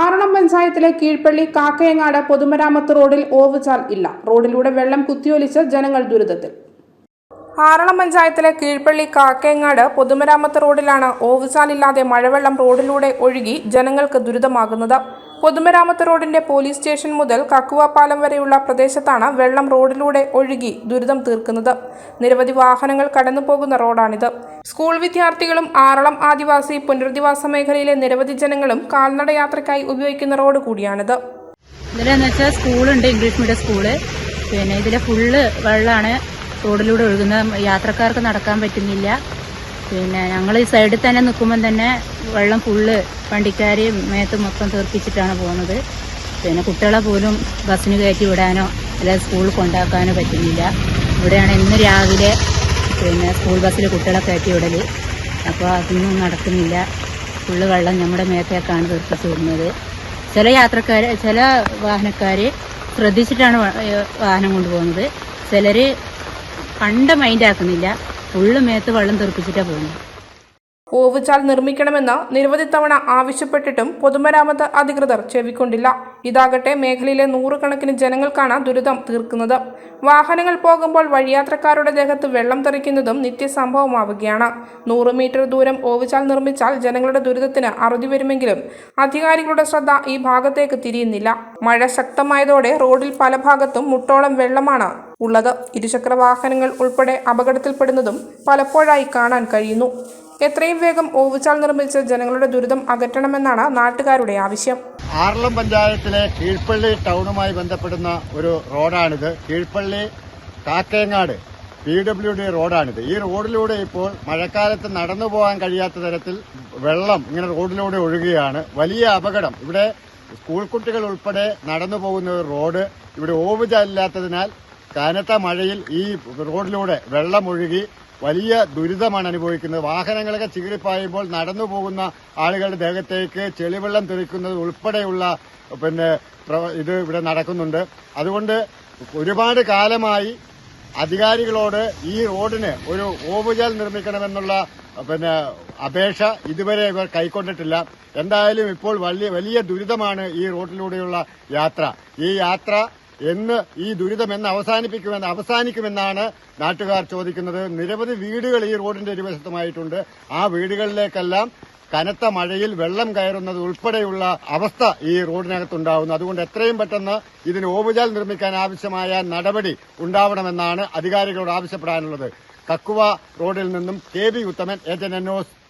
ആറളം പഞ്ചായത്തിലെ കീഴ്പള്ളി കാക്കയങ്ങാട് പൊതുമരാമത്ത് റോഡിൽ ഓവുചാൽ ഇല്ല. റോഡിലൂടെ വെള്ളം കുത്തിയൊലിച്ച് ജനങ്ങൾ ദുരിതത്തിൽ. ആറളം പഞ്ചായത്തിലെ കീഴ്പള്ളി കാക്കയങ്ങാട് പൊതുമരാമത്ത് റോഡിലാണ് ഓവുചാൽ ഇല്ലാതെ മഴവെള്ളം റോഡിലൂടെ ഒഴുകി ജനങ്ങൾക്ക് ദുരിതമാകുന്നത്. പൊതുമരാമത്ത് റോഡിന്റെ പോലീസ് സ്റ്റേഷൻ മുതൽ കക്കുവ പാലം വരെയുള്ള പ്രദേശത്താണ് വെള്ളം റോഡിലൂടെ ഒഴുകി ദുരിതം തീർക്കുന്നത്. നിരവധി വാഹനങ്ങൾ കടന്നുപോകുന്ന റോഡാണിത്. സ്കൂൾ വിദ്യാർത്ഥികളും ആറളം ആദിവാസി പുനരധിവാസ മേഖലയിലെ നിരവധി ജനങ്ങളും കാൽനട യാത്രയ്ക്കായി ഉപയോഗിക്കുന്ന റോഡ് കൂടിയാണിത്. വെച്ചാൽ സ്കൂളുണ്ട് ഇംഗ്ലീഷ് മീഡിയം സ്കൂൾ. പിന്നെ ഇതിലെ ഫുള്ള് വെള്ളമാണ് റോഡിലൂടെ ഒഴുകുന്നത്. യാത്രക്കാർക്ക് നടക്കാൻ പറ്റുന്നില്ല. പിന്നെ ഞങ്ങൾ ഈ സൈഡിൽ തന്നെ നിൽക്കുമ്പം തന്നെ വെള്ളം ഫുള്ള് വണ്ടിക്കാരെയും മേത്ത് മൊത്തം തീർപ്പിച്ചിട്ടാണ് പോകുന്നത്. പിന്നെ കുട്ടികളെ പോലും ബസ്സിന് കയറ്റി വിടാനോ അല്ലെങ്കിൽ സ്കൂളിൽ കൊണ്ടാക്കാനോ പറ്റുന്നില്ല. ഇവിടെയാണ് ഇന്ന് രാവിലെ പിന്നെ സ്കൂൾ ബസ്സിൽ കുട്ടികളെ കയറ്റി വിടൽ അപ്പോൾ അതൊന്നും നടക്കുന്നില്ല. ഫുള്ള് വെള്ളം നമ്മുടെ മേത്തേക്കാണ് തീർപ്പിച്ച് വിടുന്നത്. ചില യാത്രക്കാർ ചില വാഹനക്കാർ ശ്രദ്ധിച്ചിട്ടാണ് വാഹനം കൊണ്ടുപോകുന്നത്. ചിലർ കണ്ട മൈൻഡ് ആക്കുന്നില്ല. ഫുള്ള് മേത്ത് വെള്ളം തെറിപ്പിച്ചിട്ടാണ് പോകുന്നത്. ഓവുചാൽ നിർമ്മിക്കണമെന്ന് നിരവധി തവണ ആവശ്യപ്പെട്ടിട്ടും പൊതുമരാമത്ത് അധികൃതർ ചെവിക്കൊണ്ടില്ല. ഇതാകട്ടെ മേഖലയിലെ നൂറുകണക്കിന് ജനങ്ങൾക്കാണ് ദുരിതം തീർക്കുന്നത്. വാഹനങ്ങൾ പോകുമ്പോൾ വഴിയാത്രക്കാരുടെ ദേഹത്ത് വെള്ളം തെറിക്കുന്നതും നിത്യസംഭവമാവുകയാണ്. നൂറ് മീറ്റർ ദൂരം ഓവുചാൽ നിർമ്മിച്ചാൽ ജനങ്ങളുടെ ദുരിതത്തിന് അറുതി വരുമെങ്കിലും അധികാരികളുടെ ശ്രദ്ധ ഈ ഭാഗത്തേക്ക് തിരിയുന്നില്ല. മഴ ശക്തമായതോടെ റോഡിൽ പല ഭാഗത്തും മുട്ടോളം വെള്ളമാണ് ഉള്ളത്. ഇരുചക്ര വാഹനങ്ങൾ ഉൾപ്പെടെ അപകടത്തിൽപ്പെടുന്നതും പലപ്പോഴായി കാണാൻ കഴിയുന്നു. എത്രയും വേഗം ഓവുചാൽ നിർമ്മിച്ച് ജനങ്ങളുടെ ദുരിതം അകറ്റണമെന്നാണ് നാട്ടുകാരുടെ ആവശ്യം. ആറളം പഞ്ചായത്തിലെ കീഴ്പള്ളി ടൗണുമായി ബന്ധപ്പെടുന്ന ഒരു റോഡാണിത്. Keezhpally Kakkayangad P W D റോഡാണിത്. ഈ റോഡിലൂടെ ഇപ്പോൾ മഴക്കാലത്ത് നടന്നു പോകാൻ കഴിയാത്ത തരത്തിൽ വെള്ളം ഇങ്ങനെ റോഡിലൂടെ ഒഴുകുകയാണ്. വലിയ അപകടം. ഇവിടെ സ്കൂൾ കുട്ടികൾ ഉൾപ്പെടെ നടന്നു പോകുന്ന ഒരു റോഡ്. ഇവിടെ ഓവുചാലില്ലാത്തതിനാൽ കനത്ത മഴയിൽ ഈ റോഡിലൂടെ വെള്ളം ഒഴുകി വലിയ ദുരിതമാണ് അനുഭവിക്കുന്നത്. വാഹനങ്ങളൊക്കെ ചികിരിപ്പായുമ്പോൾ നടന്നു പോകുന്ന ആളുകളുടെ ദേഹത്തേക്ക് ചെളിവെള്ളം തെറിക്കുന്നത് ഉൾപ്പെടെയുള്ള പിന്നെ ഇത് ഇവിടെ നടക്കുന്നുണ്ട്. അതുകൊണ്ട് ഒരുപാട് കാലമായി അധികാരികളോട് ഈ റോഡിന് ഒരു ഓവുചാൽ നിർമ്മിക്കണമെന്നുള്ള പിന്നെ അപേക്ഷ ഇതുവരെ ഇവർ കൈക്കൊണ്ടിട്ടില്ല. എന്തായാലും ഇപ്പോൾ വലിയ വലിയ ദുരിതമാണ് ഈ റോഡിലൂടെയുള്ള യാത്ര. ഈ യാത്ര എന്ന് ഈ ദുരിതം എന്ന് അവസാനിപ്പിക്കുമെന്ന് അവസാനിക്കുമെന്നാണ് നാട്ടുകാർ ചോദിക്കുന്നത്. നിരവധി വീടുകൾ ഈ റോഡിന്റെ ഇരുവശത്തുമായിട്ടുണ്ട്. ആ വീടുകളിലേക്കെല്ലാം കനത്ത മഴയിൽ വെള്ളം കയറുന്നത് ഉൾപ്പെടെയുള്ള അവസ്ഥ ഈ റോഡിനകത്തുണ്ടാവുന്നു. അതുകൊണ്ട് എത്രയും പെട്ടെന്ന് ഇതിന് ഓവുചാൽ നിർമ്മിക്കാൻ ആവശ്യമായ നടപടി ഉണ്ടാവണമെന്നാണ് അധികാരികളോട് ആവശ്യപ്പെടാനുള്ളത്. കക്കുവ റോഡിൽ നിന്നും കെ ബി ഉത്തമൻ ഏജൻ ന്യൂസ്